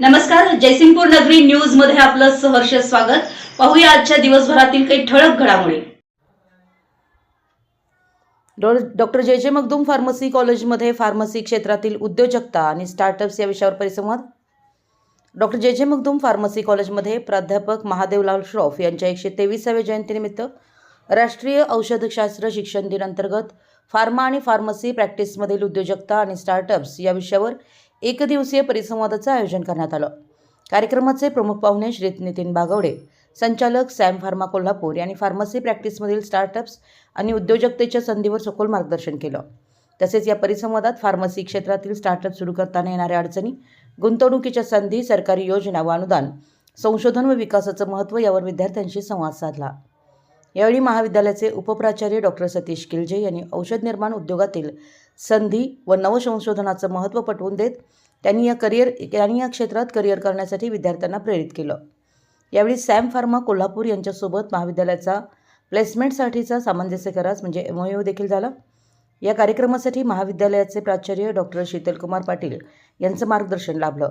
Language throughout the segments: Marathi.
नमस्कार जयसिंगपूर नगरी न्यूजमध्ये आपलं सहर्ष स्वागत. पाहूया आजच्या दिवसभरातील काही ठळक घडामोडी. डॉक्टर जे जे मगदूम फार्मसी कॉलेजमध्ये फार्मसी क्षेत्रातील उद्योजकता आणि स्टार्टअप्स या विषयावर परिसंवाद. डॉक्टर जे जे मगदूम फार्मसी कॉलेजमध्ये प्राध्यापक महादेवलाल श्रॉफ यांच्या एकशे तेविसाव्या जयंतीनिमित्त राष्ट्रीय औषधशास्त्र शिक्षण दिनांतर्गत फार्मा आणि फार्मसी प्रॅक्टिसमधील उद्योजकता आणि स्टार्टअप्स या विषयावर एकदिवसीय परिसंवादाचं आयोजन करण्यात आलं. कार्यक्रमाचे प्रमुख पाहुणे श्री नितीन बागवडे संचालक सॅम फार्मा कोल्हापूर यांनी फार्मसी प्रॅक्टिसमधील स्टार्टअप्स आणि उद्योजकतेच्या संधीवर सखोल मार्गदर्शन केलं. तसेच या परिसंवादात फार्मसी क्षेत्रातील स्टार्टअप सुरू करताना येणाऱ्या अडचणी गुंतवणुकीच्या संधी सरकारी योजना व अनुदान संशोधन व विकासाचं महत्त्व यावर विद्यार्थ्यांशी संवाद साधला. यावेळी महाविद्यालयाचे उपप्राचार्य डॉक्टर सतीश किलजे यांनी औषध निर्माण उद्योगातील संधी व नवसंशोधनाचं महत्त्व पटवून देत त्यांनी या करिअर यांनी या क्षेत्रात करिअर करण्यासाठी विद्यार्थ्यांना प्रेरित केलं. यावेळी सॅम फार्मा कोल्हापूर यांच्यासोबत महाविद्यालयाचा प्लेसमेंटसाठीचा सामंजस्य करार म्हणजे एम ओ देखील झाला. या कार्यक्रमासाठी महाविद्यालयाचे प्राचार्य डॉक्टर शीतलकुमार पाटील यांचं मार्गदर्शन लाभलं.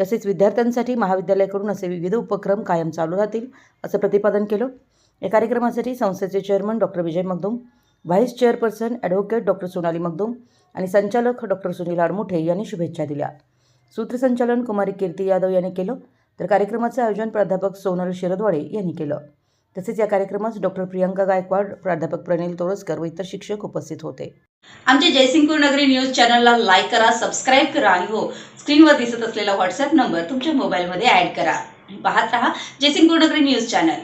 तसेच विद्यार्थ्यांसाठी महाविद्यालयाकडून असे विविध उपक्रम कायम चालू राहतील असं प्रतिपादन केलं. या कार्यक्रमासाठी संस्थेचे chairman doctor Vijay Magdum vice chairperson advocate doctor Sonali Magdum आणि संचालक डॉक्टर सुनील आडमुठे यांनी शुभेच्छा दिल्या. सूत्रसंचालन कुमारी कीर्ती यादव यांनी केलं तर कार्यक्रमाचं आयोजन प्राध्यापक सोनल शिरदवाडे यांनी केलं. तसेच या कार्यक्रमास डॉक्टर प्रियंका गायकवाड प्राध्यापक प्रणील तोरसकर व इतर शिक्षक उपस्थित होते. आमच्या जयसिंगपूर नगरी न्यूज चॅनलला लाईक करा सबस्क्राईब करा आणि हो स्क्रीनवर दिसत असलेला व्हॉट्सअप नंबर तुमच्या मोबाईलमध्ये ॲड करा. पाहत रहा जयसिंगपूर नगरी न्यूज चॅनल.